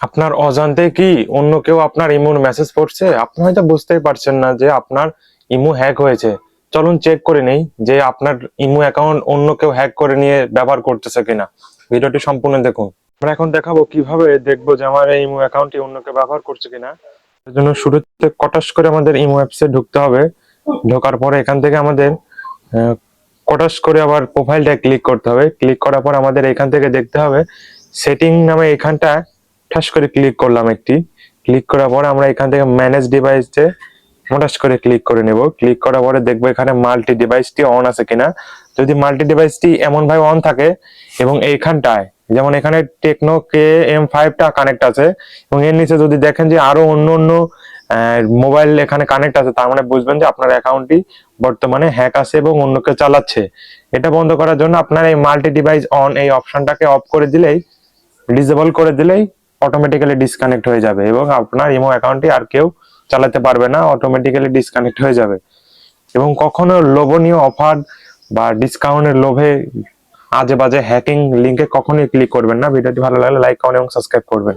আপনার অজান্তে কি অন্য কেউ আপনার ইমোর মেসেজ পড়ছে আপনি হয়তো বুঝতেই পারছেন না যে আপনার ইমো হ্যাক হয়েছে। চলুন চেক করে নেই যে আপনার ইমো অ্যাকাউন্ট অন্য কেউ হ্যাক করে নিয়ে ব্যবহার করতেছে কিনা। ভিডিওটি সম্পূর্ণ দেখুন। আমরা এখন দেখাবো কীভাবে দেখব যে আমার এই ইমো অ্যাকাউন্টটি অন্য কেউ ব্যবহার করছে কিনা। এর জন্য শুরুতে কটাস করে আমাদের ইমো অ্যাপসে ঢুকতে হবে। ঢোকার পরে এখান থেকে আমাদের কটাস করে আবার প্রোফাইলটা ক্লিক করতে হবে। ক্লিক করার পর আমাদের এখান থেকে দেখতে হবে। সেটিং নামে এখানটা ঠাস করে ক্লিক করলাম একটি। ক্লিক করার পরে আমরা এখান থেকে ম্যানেজ ডিভাইসে মোটাস করে ক্লিক করে নেব। ক্লিক করার পরে দেখব এখানে মাল্টি ডিভাইসটি অন আছে কিনা। যদি মাল্টি ডিভাইসটি এমন ভাবে অন থাকে এবং এইখানটায়, যেমন এখানে টেকনো কে এম ফাইভটা কানেক্ট আছে এবং এর নিচে যদি দেখেন যে আরও অন্য অন্য মোবাইল এখানে কানেক্ট আছে, তার মানে বুঝবেন যে আপনার অ্যাকাউন্টটি বর্তমানে হ্যাক আছে এবং অন্য কেউ চালাচ্ছে। এটা বন্ধ করার জন্য আপনার এই মাল্টি ডিভাইস অন এই অপশনটাকে অফ করে দিলেই ডিসেবল করে দিলেই অটোমেটিক্যালি ডিসকানেক্ট হয়ে যাবে এবং আপনার ইমো অ্যাকাউন্টটি আর কেউ চালাতে পারবে না অটোমেটিক্যালি ডিসকানেক্ট হয়ে যাবে। এবং কখনো লোভনীয় অফার বা ডিসকাউন্টের লোভে আজে বাজে হ্যাকিং লিঙ্কে কখনোই ক্লিক করবেন না। ভিডিওটি ভালো লাগলে লাইক কমেন্ট এবং সাবস্ক্রাইব করবেন।